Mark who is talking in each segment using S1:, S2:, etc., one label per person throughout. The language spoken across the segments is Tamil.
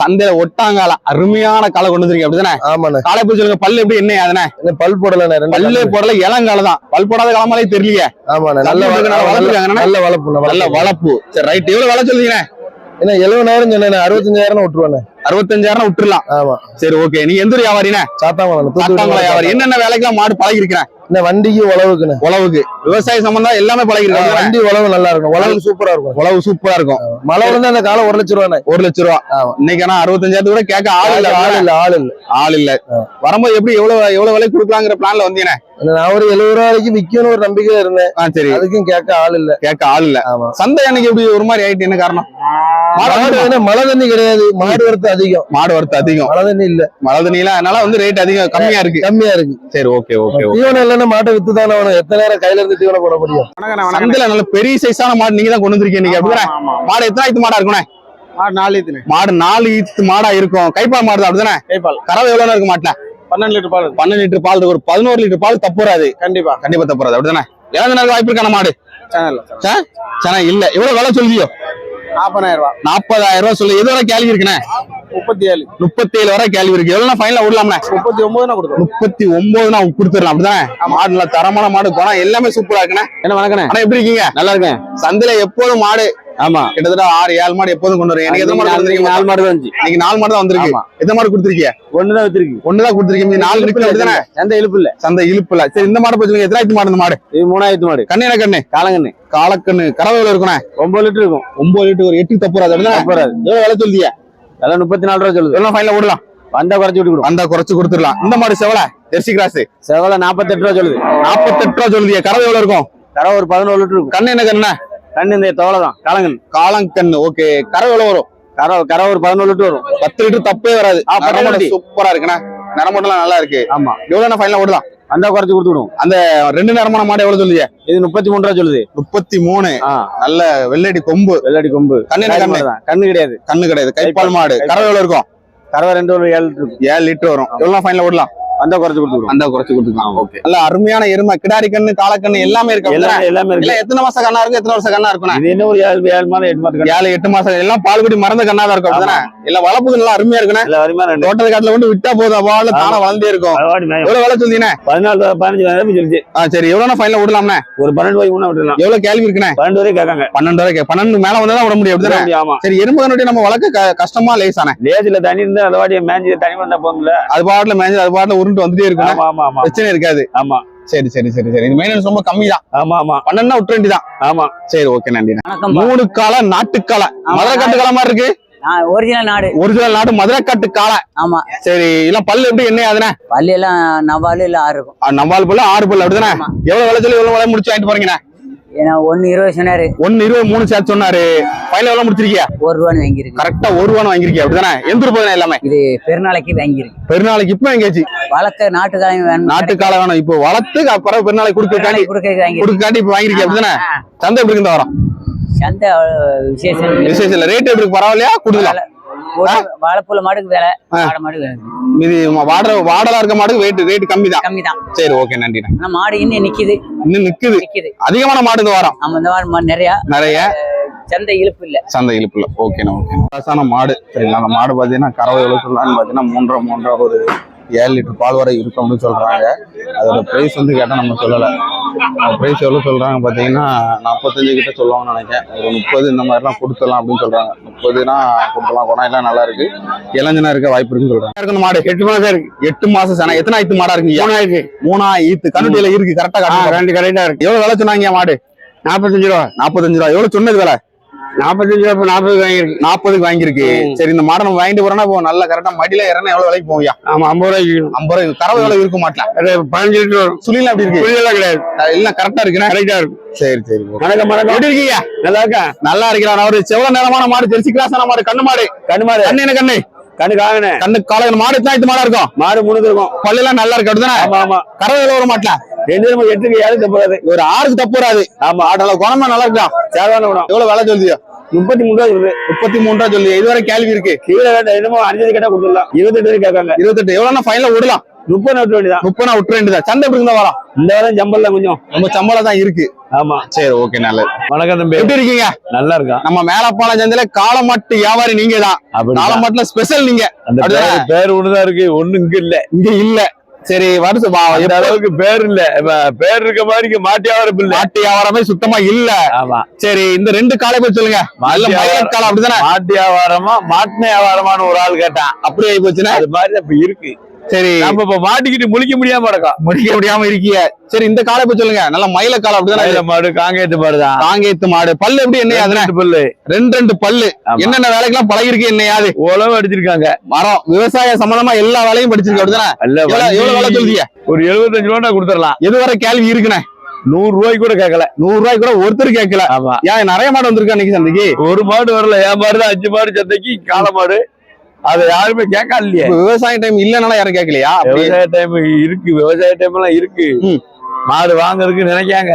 S1: சந்தையில ஒட்டாங்கால அருமையான காலை கொண்டு வந்திருக்கீங்க. அப்படிதானே?
S2: ஆமாண்ணே.
S1: காலை போய் சொல்லுங்க பல்லு எப்படி என்ன அதுனே
S2: பல் ரெண்டு
S1: பல்லு போடல இளங்கால தான். பல் போடாத காலமாலே தெரியலையே.
S2: ஆமாண்ணே நல்ல
S1: நல்ல
S2: வள- நல்ல வளர்ப்பு
S1: நல்ல வளர்ப்பு. சரி ரைட் எவ்வளவு வேலை சொல்லுவீங்க
S2: என்ன எழுபதாயிரம் சொன்னேன் அறுபத்தஞ்சாயிரம் விட்டுருவானே
S1: அறுபத்தஞ்சாயிரம் விட்டுறலாம்.
S2: ஆமா.
S1: சரி ஓகே நீ எந்த வியாபாரினே
S2: சாத்தாங்குளம்
S1: சாத்தாங்குளம் வியாபாரி. என்னென்ன வேலைக்கெல்லாம் மாடு பழகி இருக்கிறேன்
S2: இந்த வண்டிக்கு உழவுக்குண்ணே
S1: உழவுக்கு. விவசாய சம்பந்தம் எல்லாமே பழகி இருக்காங்க
S2: வண்டி உழவு நல்லா இருக்கும் உழவு சூப்பரா இருக்கும்.
S1: உழவு சூப்பரா இருக்கும்.
S2: மழை விழுந்தா அந்த காலம் ஒரு லட்சம் ரூபாண்ணே
S1: ஒரு லட்ச ரூபா. இன்னைக்கு ஆனா அறுபத்தஞ்சாயிரத்து கூட கேட்க ஆள் இல்ல.
S2: ஆள் இல்ல ஆள் இல்ல.
S1: ஆள் இல்ல. வரும்போது எப்படி எவ்வளவு எவ்வளவு விலை கொடுக்கலாங்கிற பிளான்ல வந்தீங்க
S2: நான் ஒரு எழுபது ரூபா வரைக்கும் விற்கணும்னு ஒரு நம்பிக்கையில இருந்தேன்.
S1: சரி.
S2: அதுக்கும் கேட்க ஆள் இல்ல.
S1: கேட்க ஆள் இல்ல. சந்தை அன்னைக்கு எப்படி ஒரு மாதிரி ஆயிட்டு என்ன காரணம்? வந்து-
S2: மழை தண்ணி கிடையாது. மாடு வரத்து அதிகம்.
S1: மாடு வரத்து அதிகம்.
S2: மழை தண்ணி இல்ல.
S1: மழை தண்ணியில அதனால வந்து ரேட் அதிகம் கம்மியா இருக்கு.
S2: கம்மியா இருக்கு.
S1: சரி ஓகே ஓகே ஓகே
S2: தீவனம் இல்லைன்னா மாட்டை வித்து தானே வேணும் எத்தனை நேரம் கையில இருந்து தீவனம் போட முடியும்?
S1: சந்தையில நல்ல பெரிய சைஸான மாடு நீங்க தான் கொண்டு வந்திருக்கீங்க மாடு எத்தனை ஆயிரத்து மாடா இருக்குண்ணே
S2: நாலு இதுன்னு
S1: மாடு நாலு ஈத்து மாடா இருக்கும். கைப்பால் மாடு தான் அப்படிதானே?
S2: கைப்பால்.
S1: கறவை எவ்வளவு இருக்கு மாட்டுல?
S2: பன்னெண்டு லிட்டர் பால்
S1: பன்னெண்டு லிட்டர் பால். ஒரு பதினோரு லிட்டர் பால் தப்பு வராது.
S2: கண்டிப்பா.
S1: கண்டிப்பா தப்பு வராது. அப்படிதானே? ஏழு நாள் வாய்ப்பு இருக்கான மாடு?
S2: சேனல்
S1: சனா இல்ல. எவ்வளவு விலை சொல்லியோ
S2: நாற்பதாயிரம் ரூபாய்
S1: நாற்பதாயிரம் ரூபாய் சொல்லி. எது வரை கேள்வி இருக்குண்ணே?
S2: முப்பத்தி ஏழு
S1: முப்பத்தி ஏழு வரை கேள்வி இருக்கு. எவ்வளவு ஃபைனலா விடலாம்ண்ணே?
S2: முப்பத்தி ஒன்பதுனா கொடுத்தோம்
S1: முப்பத்தி ஒன்பது நான் கொடுத்துடலாம். அப்படிதானே? மாடு நல்ல தரமான மாடு குணம் எல்லாமே சூப்பரா இருக்குண்ணே.
S3: என்ன வணக்கண்ணே?
S1: ஆனா எப்படி இருக்கீங்க?
S3: நல்லா இருக்கேன்.
S1: சந்தையில எப்போதும் மாடு.
S3: ஆமா.
S1: கிட்டத்தட்ட ஆறு ஏழு மாடு எப்போதும் கொண்டு வரீங்க எனக்கு எத்தனை மாடு கொடுத்துருக்கீங்க?
S3: நாலு மாடு இருந்துச்சு.
S1: இன்னைக்கு நாலு மாடு தான் வந்திருக்கு. எத்தனை மாடு கொடுத்துருக்கீங்க?
S3: ஒண்ணுதான் வித்திருக்கு.
S1: ஒண்ணுதான் கொடுத்துருக்கீங்க. நாலு இருக்கு. அப்படிதானே?
S3: எந்த இழுப்பு இல்ல
S1: சந்தை இழுப்புல. சரி இந்த மாடு பத்தி எத்தனாயிரத்து மாடு இந்த மாடு?
S3: இது மூணாயிரத்து மாடு.
S1: கண்ணு என்ன கண்ணு?
S3: காலங்கண்ணு.
S1: காலக்கண்ணு. கறவை எவ்வளவு
S3: ஒன்பது லிட்டர் இருக்கும்.
S1: ஒன்பது லிட்டர் ஒரு எட்டு தப்பு வராது. எவ்வளவு விலை சொல்லியா
S3: எல்லாம் முப்பத்தி நாலு ரூபா சொல்லுது.
S1: எவ்வளவு ஃபைனலா விடலாம்
S3: வந்தா குறைச்சு விட்டு
S1: வந்தா குறைச்சு கொடுத்துடலாம். இந்த மாடு செவல ஜெர்சி கிராஸ்.
S3: செவல நாற்பத்தெட்டு ரூபா சொல்லுது.
S1: நாற்பத்தெட்டு ரூபா சொல்லுதியா கறவை எவ்வளவு இருக்கும்?
S3: கரை ஒரு பதினோரு லிட்டர் இருக்கும்.
S1: கண்ணு என்ன கண்ணு
S3: கண்ணு இந்த தோலை தான் காலங்கண்ணு
S1: காலங்கண்ணு ஓகே. கறவை எவ்வளவு வரும்?
S3: கரை கரை ஒரு பதினோரு லிட்டர் வரும்.
S1: பத்து லிட்டர் தப்பே வராது. சூப்பரா இருக்குண்ணே. நரம்புலாம் நல்லா இருக்கு.
S3: ஆமா.
S1: எவ்வளவு ஃபைனலா விடலாம்
S3: வந்தா குறைச்சு கொடுத்து விடுவோம்.
S1: ரெண்டு நேரமான மாடு எவ்வளவு சொல்லுதியா
S3: இது முப்பத்தி மூணு ரூபா சொல்லுது.
S1: முப்பத்தி மூணு. நல்ல வெள்ளடி கொம்பு.
S3: வெள்ளாடி கொம்பு.
S1: கண்ணு கண்ணு?
S3: கண்ணு கிடையாது.
S1: கண்ணு கிடையாது. கைப்பால் மாடு. கறவை எவ்வளவு இருக்கும்?
S3: கரை ரெண்டு ஏழு
S1: ஏழு லிட்டர் வரும். எவ்வளவு ஃபைனலா விடலாம்
S3: வந்தா குறைச்சு கொடுத்து விடுவோம்.
S1: அந்த குறைச்சு கொடுத்துக்கலாம். ஓகே. நல்ல அருமையான எருமை. கிடாரி கண்ணு காலக்கண்ணு எல்லாமே இருக்கு?
S3: எல்லாமே எல்லாமே இருக்கு.
S1: எத்தனை மாசம் கண்ணா இருக்கு எத்தனை வருஷம் கண்ணா இருக்குண்ணே
S3: இது என்ன ஒரு ஏழு ஏழு மாதம் எட்டு மாதம்
S1: ஏழு எட்டு மாசம் எல்லாம் பால்குடி மறந்த கண்ணா தான் இருக்கும் அப்படிதானே? இல்ல வளர்ப்புக்கு நல்லா அருமையா இருக்குண்ணே.
S3: இல்ல வருமா ரெண்டு
S1: தோட்டத்து காட்டுல கொண்டு விட்டா போதும் அவால தானே வளர்ந்தே இருக்கும். எவ்வளவு வேலை சொல்லினே
S3: பதினாலு பதினஞ்சு சொல்லிச்சு.
S1: ஆ சரி. எவ்வளவு ஃபைனல் விடலாம்ண்ணே?
S3: ஒரு பன்னெண்டு ரூபாய்க்கு முன்ன விட்டுலாம்
S1: எவ்வளவு கேள்வி இருக்குண்ணே?
S3: பன்னெண்டு வரைக்கும் கேட்காங்க.
S1: பன்னெண்டு வரைக்கும் பன்னெண்டு மேல வந்தா விட முடியும் அப்படிதானே?
S3: ஆமா.
S1: சரி எறும்பு கண்ணுட்டி நம்ம வளர்க்க கஷ்டமா லேசானே
S3: லேசில தண்ணி இருந்தா அதை வாடி மேஞ்சி தண்ணி வந்தா போகும்ல
S1: அது பாட்டுல மேஞ்சு அது பாட்டுல உருண்டு வந்துட்டே இருக்கும்
S3: ஆமா ஆமா ஆமா.
S1: பிரச்சனை இருக்காது.
S3: ஆமா.
S1: சரி சரி சரி சரி. இது மெயின்டெனன்ஸ் ரொம்ப கம்மி தான்
S3: ஆமா ஆமா.
S1: பன்னெண்டுனா விட்டு வேண்டிதான்
S3: ஆமா.
S1: சரி ஓகே நன்றி.
S4: வணக்கம்.
S1: மூணு கால நாட்டுக்கால மதுரை காட்டு கால மாதிரி இருக்கு?
S4: ஒரிஜினல் நாடு.
S1: ஒரிஜினல் நாட்டு மதுரை காட்டு காலை.
S4: ஆமா.
S1: சரி எல்லாம் பல்லு எப்படி என்ன அதுனே
S4: பள்ளி எல்லாம் நவாலு இல்ல ஆறு இருக்கும்.
S1: நம்பால் பல்லு ஆறு பல்லு அப்படிதானே. எவ்வளவு விலை சொல்லி எவ்வளவு விலை முடிச்சு வாங்கிட்டு போறீங்கண்ணே?
S4: ஏன்னா ஒன்னு இருபது சொன்னாரு.
S1: ஒன்னு இருபது மூணு சேர்த்து சொன்னாரு. ஃபைனல் எவ்வளவு முடிச்சிருக்கியா
S4: ஒரு ரூபான்னு வாங்கியிருக்கு.
S1: கரெக்டா ஒரு ரூபான்னு வாங்கிருக்கியா அப்படிதானே? எந்த ரூபாய் எல்லாமே?
S4: இது பெருநாளைக்கு வாங்கியிருக்கு.
S1: பெருநாளைக்கு இப்ப எங்கேயாச்சு
S4: வளர்க்க நாட்டுக்காலையும் வேணும்.
S1: நாட்டுக்கால வேணும். இப்போ வளர்த்து அப்புறம் பெருநாளைக்கு கொடுக்க
S4: கொடுக்க வாங்கி
S1: கொடுக்க காட்டி இப்ப வாங்கிருக்கியா அப்படிதானே? சந்தை எப்படி வாரம்?
S4: சந்தை விசேஷம்.
S1: விசேஷம் ரேட் எப்படி? பரவாயில்லையா?
S4: ஒரு வாழைப்பூல மாடுக்கு வேலை
S1: ஆ.
S4: மாடு.
S1: இது வாடலா இருக்க மாடு ரேட் ரேட் கம்மி தான்
S4: கம்மி தான்
S1: சரி ஓகே நன்றிண்ணே
S4: ஆனா மாடு இன்னும் நிக்குது.
S1: இன்னும் நிக்குது?
S4: நிக்குது.
S1: அதிகமான மாடு இந்த வாரம்?
S4: இந்த வாரம் மாடு நிறைய.
S1: நிறைய?
S4: சந்தை இழுப்பு இல்ல.
S1: சந்தை இழுப்புல ஓகேண்ணா ஓகே ராசான மாடு. சரிங்களா அந்த மாடு பார்த்தீங்கன்னா கறவை எவ்வளோ சொல்லலாம்னு பார்த்தீங்கன்னா மூன்றரை மூன்றரை ஒரு ஏழு லிட்டர் பால் வரை இருக்கும் அப்படின்னு சொல்றாங்க. அதோட ப்ரைஸ் வந்து கேட்டால் நம்ம சொல்லலை. ப்ரைஸ் எவ்வளோ சொல்றாங்க பார்த்தீங்கன்னா நாற்பத்தஞ்சு கிட்ட சொல்லுவாங்கன்னு நினைக்கிறேன். ஒரு முப்பது இந்த மாதிரிலாம் கொடுத்துடலாம் அப்படின்னு சொல்றாங்க. முப்பதுனா கொடுத்துலாம் குணம் எல்லாம் நல்லா இருக்கு. இளைஞனா இருக்க வாய்ப்பு இருக்குன்னு இருக்கு மாடு. எட்டு மாசம் இருக்கு. எட்டு மாசம் சனா. எத்தனை ஆயிரத்து மாடா இருக்கு? மூணாயிரத்து மூணா ஈத்து கண்ணுட்டியில இருக்கு கரெக்டா காட்டுங்க.
S3: ரெண்டு கரெக்டா இருக்கு.
S1: எவ்வளவு விலை சொன்னாங்க மாடு?
S3: நாற்பத்தஞ்சு ரூபா.
S1: நாற்பத்தஞ்சு ரூபா. எவ்வளவு சொன்னது விலை?
S3: நாற்பத்தஞ்சு ரூபா நாற்பது வாங்கியிருக்கு.
S1: நாற்பதுக்கு வாங்கியிருக்கு.
S3: ம்.
S1: சரி இந்த மாடை நம்ம வாங்கிட்டு போறோம்னா இப்போ நல்ல கரெக்டா மடியில இறங்க எவ்வளவு விலைக்கு போவியா
S3: ஆமா ஐம்பது ரூபாய்க்கு
S1: ஐம்பது ரூபாய் கறவை எவ்வளவு இருக்க மாட்டேன்
S3: பதினஞ்சு லிட்டர் வரும்.
S1: சுழிலாம் எப்படி இருக்கு?
S3: புரியலாம் கிடையாது.
S1: எல்லாம் கரெக்டா இருக்குண்ணா?
S3: கரெக்டா இருக்கும்.
S1: சரி சரி.
S3: வணக்கம் வணக்கம்.
S1: எப்படி இருக்கீங்க?
S3: நல்லா இருக்கா
S1: நல்லா இருக்கிறான். அவரு செவல நேரமான மாடு ஜெர்சி கிளாஸான மாடு கண்ணு மாடு.
S3: கண்ணு மாடு.
S1: கண்ணு என்ன கண்ணு?
S3: கண்ணு காங்கண்ணே
S1: கண்ணு காலையில மாடு எத்தனை ஆயிரத்து மாடா இருக்கும்?
S3: மாடு முழுது இருக்கும்.
S1: பல்லு எல்லாம் நல்லா இருக்கு அப்படிதானே?
S3: ஆமா ஆமா.
S1: கறவை எவ்வளவு வர மாட்டல?
S3: ரெண்டு நம்ம எட்டுக்கு ஏழு தப்புறாது
S1: ஒரு ஆறுக்கு தப்பு வராது.
S3: ஆமா
S1: ஆட்டோல குணமா நல்லா இருக்கலாம்.
S3: சேதான குணம்.
S1: எவ்வளவு விலை சொல்லுதியோ
S3: முப்பத்தி மூணு ரூபா இருக்குது
S1: முப்பத்தி மூணு ரூபா சொல்லி இதுவரை கேள்வி இருக்கு.
S3: கீழே என்னமோ அஞ்சு கேட்டா கொடுத்துடலாம். இருபத்தெட்டு வரைக்கும் கேட்காங்க.
S1: இருபத்தெட்டு. எவ்வளவு ஃபைனல விடலாம்.
S3: முப்பது விட்டு வேண்டியதான்
S1: முப்பது விட்டுற வேண்டியதா சந்தை எப்படி இருந்தா வரோம்?
S3: இந்த வாரம் தான் கொஞ்சம்.
S1: ரொம்ப சம்பளம் தான் இருக்கு.
S3: ஆமா.
S1: சரி ஓகே நல்லது.
S3: வணக்கம் தம்பி.
S1: எப்படி இருக்கீங்க?
S3: நல்லா இருக்கான்
S1: நம்ம மேலப்பாளையம் சந்தையில காலமாட்டு வியாபாரி நீங்க தான் காலமாட்டுல ஸ்பெஷல் நீங்க.
S3: பேர் ஒண்ணுதான் இருக்கு. ஒண்ணு இங்க இல்ல.
S1: இங்க இல்ல. சரி வருஷம்
S3: அளவுக்கு பேர் இல்ல. பேர் இருக்க மாதிரி இங்க மாட்டி ஆவரம் இல்ல
S1: மாட்டு சுத்தமா இல்ல.
S3: ஆமா.
S1: சரி இந்த ரெண்டு காலை போய் சொல்லுங்க. காலம் அப்படிதானே?
S3: மாட்டு வியாபாரமா மாட்டின வியாபாரமான்னு ஒரு ஆள் கேட்டான்.
S1: அப்படி ஆகி போச்சுன்னா?
S3: அது மாதிரி இப்ப இருக்கு.
S1: சரி.
S3: நம்ம இப்ப மாட்டிக்கிட்டு முழிக்க முடியாம கிடக்கும்
S1: முடிக்க முடியாம இருக்கீங்க சரி இந்த காலை போய் சொல்லுங்க. நல்ல மயில காலம் அப்படிதானே
S3: மயில மாடு காங்கேட்டு மாடுதான்.
S1: காங்கேத்து மாடு. பல்லு எப்படி என்ன
S3: ரெண்டு பல்லு.
S1: ரெண்டு ரெண்டு பல்லு. என்னென்ன வேலைக்கெல்லாம் பழகிருக்கு என்னையாது?
S3: உழவு அடிச்சிருக்காங்க.
S1: மரம். விவசாய சம்பந்தமா எல்லா வேலையும் படிச்சிருக்கு அப்படிதானே? எவ்வளவு வேலை சொல்றீங்க?
S3: ஒரு எழுபத்தஞ்சு ரூபா கொடுத்துடலாம்.
S1: எது வரை கேள்வி இருக்குண்ணே?
S3: நூறு ரூபாய்க்கு கூட கேட்கல.
S1: நூறு ரூபாய்க்கு கூட ஒருத்தர் கேட்கல.
S3: ஆமா.
S1: ஏன் நிறைய மாடு வந்திருக்கா இன்னைக்கு சந்தைக்கு?
S3: ஒரு மாடு வரல. என் மாடு தான் அஞ்சு மாடு சந்தைக்கு. காளை மாடு. அதை யாருமே கேட்க இல்லையே
S1: விவசாய டைம் இல்லனால யாரும் கேட்கலையா?
S3: விவசாய டைம் இருக்கு விவசாய டைம் எல்லாம் இருக்கு. மாடு வாங்குறதுக்கு நினைக்காங்க.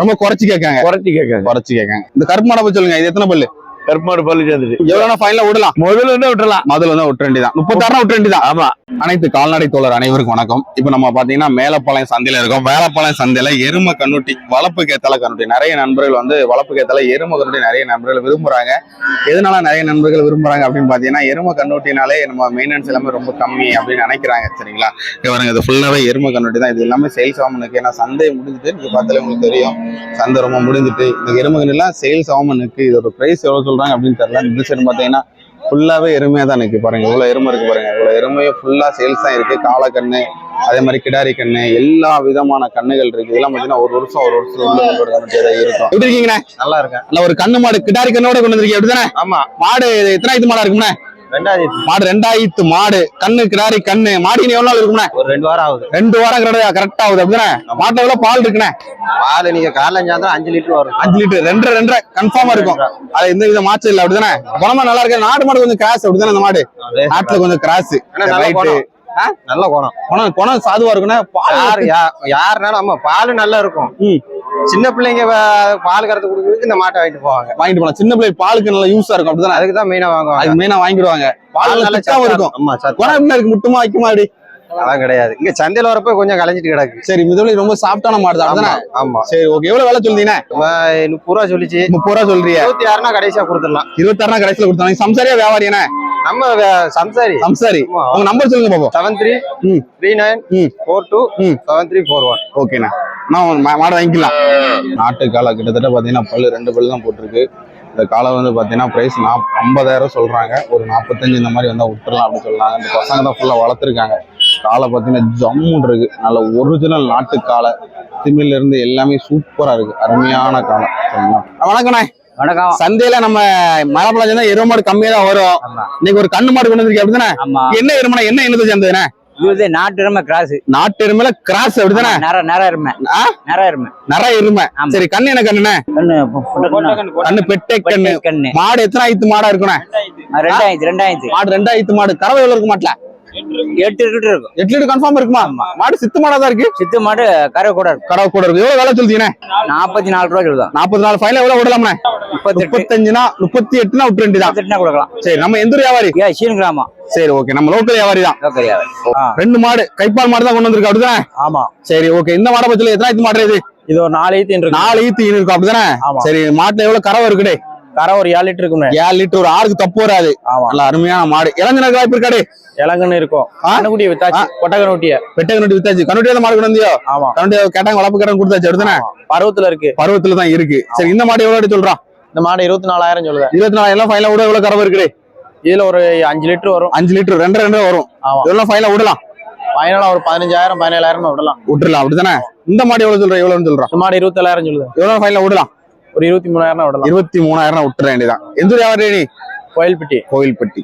S1: ரொம்ப குறைச்சு கேட்காங்க.
S3: குறைச்சி கேட்காங்க.
S1: குறைச்சு கேட்காங்க. இந்த கருப்பு மாடை சொல்லுங்க இது எத்தனை பல்லு?
S3: கருமாடு பல்லு சேர்ந்துட்டு
S1: எவ்வளவு ஃபைனல விடலாம்.
S3: முதல்ல வந்து விட்டுறலாம்.
S1: முதல்ல வந்து விட்டு வேண்டியதான் முப்பத்தாறு விட்டு வேண்டியதான்
S3: ஆமா.
S1: அனைத்து கால்நடை தோழர் அனைவருக்கும் வணக்கம். இப்போ நம்ம பாத்தீங்கன்னா மேலப்பாளையம் சந்தையில இருக்கோம். மேலப்பாளையம் சந்தையில எரும கண்ணுட்டி வளர்ப்பு கேத்தல கண்ணுட்டி. நிறைய நண்பர்கள் வந்து வளர்ப்பு கேத்தல எரும கண்ணுட்டி நிறைய நண்பர்கள் விரும்புறாங்க. எதனால நிறைய நண்பர்கள் விரும்புறாங்க அப்படின்னு பாத்தீங்கன்னா எரும கண்ணுட்டினாலே நம்ம மெயின்டெனன்ஸ் எல்லாமே ரொம்ப கம்மி அப்படின்னு நினைக்கிறாங்க சரிங்களா? பாருங்க இது ஃபுல்லாவே எரும கண்ணுட்டி தான். இது எல்லாமே சேல்ஸ் ஆகணுக்கு ஏன்னா சந்தை முடிஞ்சுட்டு நீங்க பார்த்தாலே உங்களுக்கு தெரியும். சந்தை ரொம்ப முடிஞ்சுட்டு இந்த எரும கண்ணுலாம் சேல்ஸ் ஆகணுக்கு இதோட பிரைஸ் எவ்வளவு சொல்றாங்க அப்படின்னு தெரியல. இந்த சைடு பாத்தீங்கன்னா ஃபுல்லாவே எருமையா தான் இருக்கு பாருங்க. இவ்வளவு எருமை இருக்கு பாருங்க. இவ்வளவு எருமையும் ஃபுல்லா சேல்ஸ் தான் இருக்கு. காளக்கண்ணு அதே மாதிரி கிடாரி கண்ணு எல்லா விதமான கண்ணுகள் இருக்கு. இதெல்லாம் பாத்தீங்கன்னா ஒரு வருஷம் ஒரு வருஷம் இருக்கும். எப்படி இருக்கீங்கண்ணே?
S2: நல்லா இருக்கேன்.
S1: நல்ல ஒரு கண்ணு மாடு கிடாரி கண்ணோட கொண்டு வந்திருக்கீங்க. அப்படிதானே
S2: ஆமா.
S1: மாடு எத்தனாயிரத்து மாடா இருக்கும்ண்ணே?
S2: ரெண்டாயிரத்தி
S1: மாடு ரெண்டாயிரத்து மாடு. கண்ணு கிடாரி கண்ணு. மாடு எவ்வளவு நாள் இருக்கும்ண்ணே
S2: ஒரு ரெண்டு வாரம் ஆகுது.
S1: ரெண்டு வாரம் கரெக்டா ஆகுது அப்படிதானே? மாட்டுல எவ்வளவு பால் இருக்குண்ணே?
S2: பால் நீங்க காலைல சாயந்தரம் அஞ்சு லிட்டர் வரும்.
S1: அஞ்சு லிட்டர். ரெண்டரை ரெண்டரை கன்ஃபார்மா இருக்கும். அது எந்த வித மாற்றம் இல்லை அப்படிதானே? குணமா நல்லா இருக்கு. நாட்டு மாடு கொஞ்சம் கிராஸ் அப்படிதானே அந்த மாடு? நாட்டுல கொஞ்சம் கிராஸ்
S2: நல்ல குணம். நல்ல குணம்
S1: குணம் சாதுவா இருக்குண்ணே பால்
S2: யார் யா- யாருனாலும் ஆமா பால் நல்லா இருக்கும். சின்ன பிள்ளைங்க பால் கறந்து கொடுக்குறதுக்கு இந்த மாட்டை வாங்கிட்டு போவாங்க.
S1: வாங்கிட்டு போலாம். சின்ன பிள்ளை பாலுக்கு நல்லா யூஸா இருக்கும். அப்படிதானே?
S2: அதுக்கு தான் மெயினா வாங்குவாங்க.
S1: அது மெயினா வாங்கிடுவாங்க. பால் நல்ல இருக்கும்.
S2: ஆமா சத்தம்
S1: குணம் என்ன இருக்கு? முட்டுமா வைக்குமா அப்படி
S2: அதான் கிடையாது. இங்க சந்தையில வரப்ப கொஞ்சம் கலைஞ்சிட்டு கிடக்கு.
S1: சரி மிதவழி ரொம்ப சாஃப்டான மாடு தான்.
S2: ஆமா
S1: சரி ஓகே. எவ்வளவு வேலை சொல்றீங்க
S2: அவன் முப்பது ரூபா சொல்லிச்சு.
S1: முப்பது ரூபா சொல்றீங்க
S2: இருபத்தி ஆறுனா கடைசியா கொடுத்துடலாம்.
S1: இருபத்தாறு கடைசியில கொடுத்தாங்க சம்சாரியா வியாபாரியானே
S2: நம்ம வே- சம்சாரி.
S1: சம்சாரி. உங்க நம்பர் சொல்லுங்க பாப்போம்.
S2: Seven three. Three nine. Four two. Seven three four one
S1: ஓகேண்ணா. நான் மாடு வாங்கிக்கலாம். நாட்டு காலை கிட்டத்தட்ட பாத்தீங்கன்னா பல்லு ரெண்டு பல்லு தான் போட்டிருக்கு. இந்த காலை வந்து பாத்தீங்கன்னா பிரைஸ் நாப் ஐம்பதாயிரம் சொல்றாங்க. ஒரு நாற்பத்தஞ்சு இந்த மாதிரி வந்தா விட்டுறலாம் அப்படின்னு சொல்றாங்க. இந்த பசங்க தான் ஃபுல்லா வளர்த்துருக்காங்க. காலை பாத்தீங்கன்னா ஜம்முன் இருக்கு. நல்ல ஒரிஜினல் நாட்டு காலை திமிழ்ல இருந்து எல்லாமே சூப்பரா இருக்கு. அருமையான காலை. வணக்கண்ணே
S4: வணக்கம்
S1: சந்தையில நம்ம மரப்பழம் தான் எருவு மாடு கம்மியா தான் வரும். இன்னைக்கு ஒரு கண்ணு மாடு கொண்டு வந்திருக்கீங்க அப்படிதானே? என்ன எருமனா என்ன என்னது சேர்ந்ததுண்ணே
S4: இது நாட்டு எருமை கிராஸ்
S1: நாட்டு எருமையில கிராஸ் அப்படிதானே?
S4: நர நர எருமை? நர எருமை.
S1: நிறைய எருமை. சரி கண்ணு என்ன கண்ணுண்ணே?
S4: கண்ணு பொட்டை கண்ணு.
S1: கண்ணு பெட்டை கண்ணு
S4: பொட்டை கண்ணு.
S1: மாடு எத்தனை ஆயிரத்து மாடா இருக்குண்ணே?
S4: ஆ, ரெண்டாயிரத்து ரெண்டாயிரத்து.
S1: மாடு ரெண்டாயிரத்து மாடு. கறவை எவ்வளவு இருக்க மாட்டல?
S4: எட்டு லிட்டர் இருக்கும்.
S1: எட்டு லிட்டர் கன்ஃபார்ம் இருக்குமா? மாடு சித்து மாடா தான் இருக்கு?
S4: சித்து மாடு கரை கூட இருக்கும்
S1: கறவை கூட இருக்கு. எவ்வளவு வேலை சொல்றீங்கண்ணே
S4: நாற்பத்தி நாலு ரூபா சொல்லுதான்
S1: நாற்பத்தி நாலு ஃபைனல் எவ்வளவு விடலாம்ண்ணே? முப்பத்தஞ்சுனா முப்பத்தி எட்டுனா விட்டு ரெண்டு தான்
S4: முப்பத்தெட்டுனா கொடுக்கலாம்.
S1: சரி நம்ம எந்த வியாபாரி?
S4: சீன் கிராமம்
S1: சரி ஓகே நம்ம லோக்கல் வியாபாரி தான். ரெண்டு மாடு கைப்பால் மாடு தான் கொண்டு வந்திருக்கு அப்படிதானே?
S2: ஆமா.
S1: சரி ஓகே இந்த மாடை பத்தில எத்தனாயிரத்து மாடு இது?
S2: இது ஒரு நாலு ஈத்து இருக்கு
S1: நாலு ஈத்து இருக்கும் அப்படிதானே. சரி மாட்டுல எவ்வளவு கறவை இருக்குடே
S2: கரை ஒரு ஏழு லிட்டர் இருக்குமே.
S1: ஏழு லிட்டர் ஒரு ஆறுக்கு தப்பு வராது. நல்ல அருமையான மாடு. இளஞ்சனக்கு வாய்ப்பு இருக்காடு?
S2: இளங்கன்னு இருக்கும்? கண்ணுக்குட்டி வித்தாச்சு கொட்டை கண்ணுட்டிய
S1: வெட்ட கண்ணுட்டி வித்தாச்சு. கண்ணுட்டியா மாடு கொண்டு
S2: ஆமா.
S1: கண்ணுட்டி கேட்டாங்க வளர்ப்பு கடன் கொடுத்தாச்சு அப்படிதானே
S2: பருவத்துல இருக்கு.
S1: பருவத்துல தான் இருக்கு. சரி இந்த மாடு எவ்வளவு சொல்றான்
S2: இந்த மாடு இருபத்தி நாலாயிரம் சொல்லுது
S1: இருபத்தி நாலாயிரம் ஃபைனல் விட எவ்வளவு கறவை இருக்குடே?
S2: இதுல ஒரு அஞ்சு லிட்டர் வரும்.
S1: அஞ்சு லிட்டர் ரெண்டு ரெண்டு வரும். இதெல்லாம் ஃபைனல் விடலாம்.
S2: ஃபைனலா ஒரு பதினஞ்சாயிரம் பதினேழாயிரம் விடலாம்.
S1: விட்டுறலாம் அப்படிதானே இந்த மாடு எவ்வளவு சொல்ற எவ்வளவுன்னு சொல்றான்
S2: இந்த மாடு இருபத்தேழாயிரம் சொல்லுது.
S1: எவ்வளவு ஃபைனல் விடலாம்.
S2: ஒரு இருபத்தி மூணாயிரம் விடலாம்.
S1: இருபத்தி மூணாயிரம் விட்டுற வேண்டியதான் எந்த வியாபாரி நீ
S2: கோயில்பட்டி.
S1: கோயில்பட்டி.